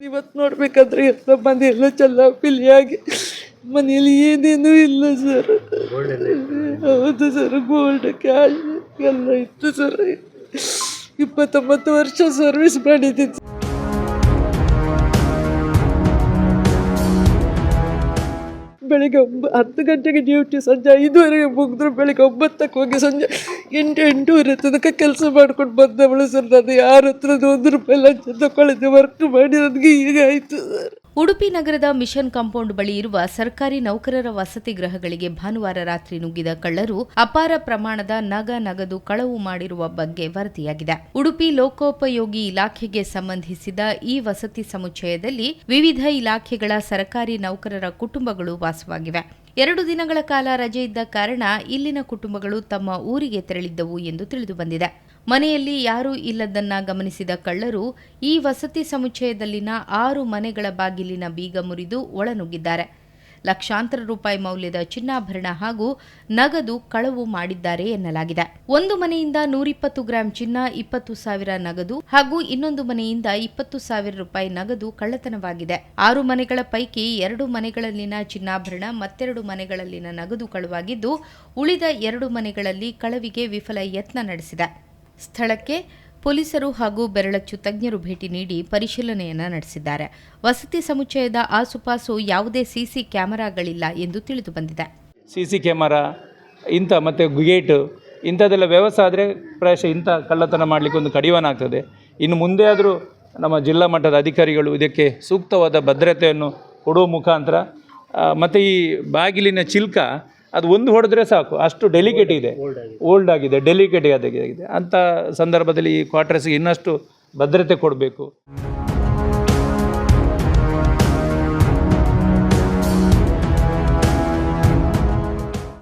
ಇವತ್ತು ನೋಡ್ಬೇಕಾದ್ರೆ ಎಲ್ಲ ಮನೆಯೆಲ್ಲ ಚೆಲ್ಲಾಪಿಲಿಯಾಗಿ ಮನೆಯಲ್ಲಿ ಏನೇನೂ ಇಲ್ಲ ಸರ್ ಹೌದು ಸರ್ ಗೋಲ್ಡ್ ಕ್ಯಾಶ್ ಎಲ್ಲ ಇತ್ತು ಸರ್ ಇಪ್ಪತ್ತೊಂಬತ್ತು ವರ್ಷ ಸರ್ವಿಸ್ ಮಾಡಿದ್ದೀನಿ ಬೆಳಿಗ್ಗೆ ಒಂಬ ಹತ್ತು ಗಂಟೆಗೆ ಡ್ಯೂಟಿ ಸಂಜೆ ಐದುವರೆಗೆ ಮುಗಿದ್ರು ಬೆಳಿಗ್ಗೆ ಒಂಬತ್ತಕ್ಕೆ ಹೋಗಿ ಸಂಜೆ ಎಂಟು ತನಕ ಕೆಲಸ ಮಾಡ್ಕೊಂಡು ಬಂದವಳು ಸರ್. ನಾನು ಯಾರ ಹತ್ರ ಒಂದು ರೂಪಾಯಿ ಲಂಚ ತಗೊಳ್ಳಿದ್ದೆ ವರ್ಕ್ ಮಾಡಿ ನನಗೆ ಈಗ ಆಯ್ತು ಉಡುಪಿ ನಗರದ ಮಿಷನ್ ಕಾಂಪೌಂಡ್ ಬಳಿ ಇರುವ ಸರ್ಕಾರಿ ನೌಕರರ ವಸತಿ ಗೃಹಗಳಿಗೆ ಭಾನುವಾರ ರಾತ್ರಿ ನುಗ್ಗಿದ ಕಳ್ಳರು ಅಪಾರ ಪ್ರಮಾಣದ ನಗ ನಗದು ಕಳವು ಮಾಡಿರುವ ಬಗ್ಗೆ ವರದಿಯಾಗಿದೆ. ಉಡುಪಿ ಲೋಕೋಪಯೋಗಿ ಇಲಾಖೆಗೆ ಸಂಬಂಧಿಸಿದ ಈ ವಸತಿ ಸಮುಚ್ಚಯದಲ್ಲಿ ವಿವಿಧ ಇಲಾಖೆಗಳ ಸರ್ಕಾರಿ ನೌಕರರ ಕುಟುಂಬಗಳು ವಾಸವಾಗಿವೆ. ಎರಡು ದಿನಗಳ ಕಾಲ ರಜೆ ಇದ್ದ ಕಾರಣ ಇಲ್ಲಿನ ಕುಟುಂಬಗಳು ತಮ್ಮ ಊರಿಗೆ ತೆರಳಿದ್ದವು ಎಂದು ತಿಳಿದುಬಂದಿದೆ ಮನೆಯಲ್ಲಿ ಯಾರೂ ಇಲ್ಲದನ್ನ ಗಮನಿಸಿದ ಕಳ್ಳರು ಈ ವಸತಿ ಸಮುಚ್ಚಯದಲ್ಲಿನ ಆರು ಮನೆಗಳ ಬಾಗಿಲಿನ ಬೀಗ ಮುರಿದು ಒಳನುಗ್ಗಿದ್ದಾರೆ. ಲಕ್ಷಾಂತರ ರೂಪಾಯಿ ಮೌಲ್ಯದ ಚಿನ್ನಾಭರಣ ಹಾಗೂ ನಗದು ಕಳವು ಮಾಡಿದ್ದಾರೆ ಎನ್ನಲಾಗಿದೆ. ಒಂದು ಮನೆಯಿಂದ ನೂರಿಪ್ಪತ್ತು ಗ್ರಾಂ ಚಿನ್ನ, ಇಪ್ಪತ್ತು ಸಾವಿರ ನಗದು ಹಾಗೂ ಇನ್ನೊಂದು ಮನೆಯಿಂದ ಇಪ್ಪತ್ತು ಸಾವಿರ ರೂಪಾಯಿ ನಗದು ಕಳ್ಳತನವಾಗಿದೆ. ಆರು ಮನೆಗಳ ಪೈಕಿ ಎರಡು ಮನೆಗಳಲ್ಲಿನ ಚಿನ್ನಾಭರಣ ಮತ್ತೆರಡು ಮನೆಗಳಲ್ಲಿನ ನಗದು ಕಳುವಾಗಿದ್ದು, ಉಳಿದ ಎರಡು ಮನೆಗಳಲ್ಲಿ ಕಳವಿಗೆ ವಿಫಲ ಯತ್ನ ನಡೆಸಿದೆ. ಸ್ಥಳಕ್ಕೆ ಪೊಲೀಸರು ಹಾಗೂ ಬೆರಳಚ್ಚು ತಜ್ಞರು ಭೇಟಿ ನೀಡಿ ಪರಿಶೀಲನೆಯನ್ನ ನಡೆಸಿದ್ದಾರೆ. ವಸತಿ ಸಮುಚ್ಚಯದ ಆಸುಪಾಸು ಯಾವುದೇ ಸಿಸಿ ಕ್ಯಾಮೆರಾಗಳಿಲ್ಲ ಎಂದು ತಿಳಿದು ಬಂದಿದೆ. ಸಿಸಿ ಕ್ಯಾಮರಾ, ಇಂಥ ಮತ್ತು ಗೇಟು, ಇಂಥದ್ದೆಲ್ಲ ವ್ಯವಸ್ಥೆ ಆದರೆ ಪ್ರಾಯಶಃ ಇಂಥ ಕಳ್ಳತನ ಮಾಡಲಿಕ್ಕೆ ಒಂದು ಕಡಿವಾಣ ಆಗ್ತದೆ. ಇನ್ನು ಮುಂದೆ ಆದರೂ ನಮ್ಮ ಜಿಲ್ಲಾ ಮಟ್ಟದ ಅಧಿಕಾರಿಗಳು ಇದಕ್ಕೆ ಸೂಕ್ತವಾದ ಭದ್ರತೆಯನ್ನು ಕೊಡುವ ಮುಖಾಂತರ ಮತ್ತು ಈ ಬಾಗಿಲಿನ ಚಿಲ್ಕ ಅದು ಒಂದು ಹೊಡೆದ್ರೆ ಸಾಕು. ಅಷ್ಟು ಡೆಲಿಕೇಟ್ ಇದೆ. ಓಲ್ಡ್ ಆಗಿದೆ. ಡೆಲಿಕೇಟ್ ಆಗಿದೆ ಅಂಥ ಸಂದರ್ಭದಲ್ಲಿ ಈ ಕ್ವಾರ್ಟರ್ಸ್ಗೆ ಇನ್ನಷ್ಟು ಭದ್ರತೆ ಕೊಡಬೇಕು.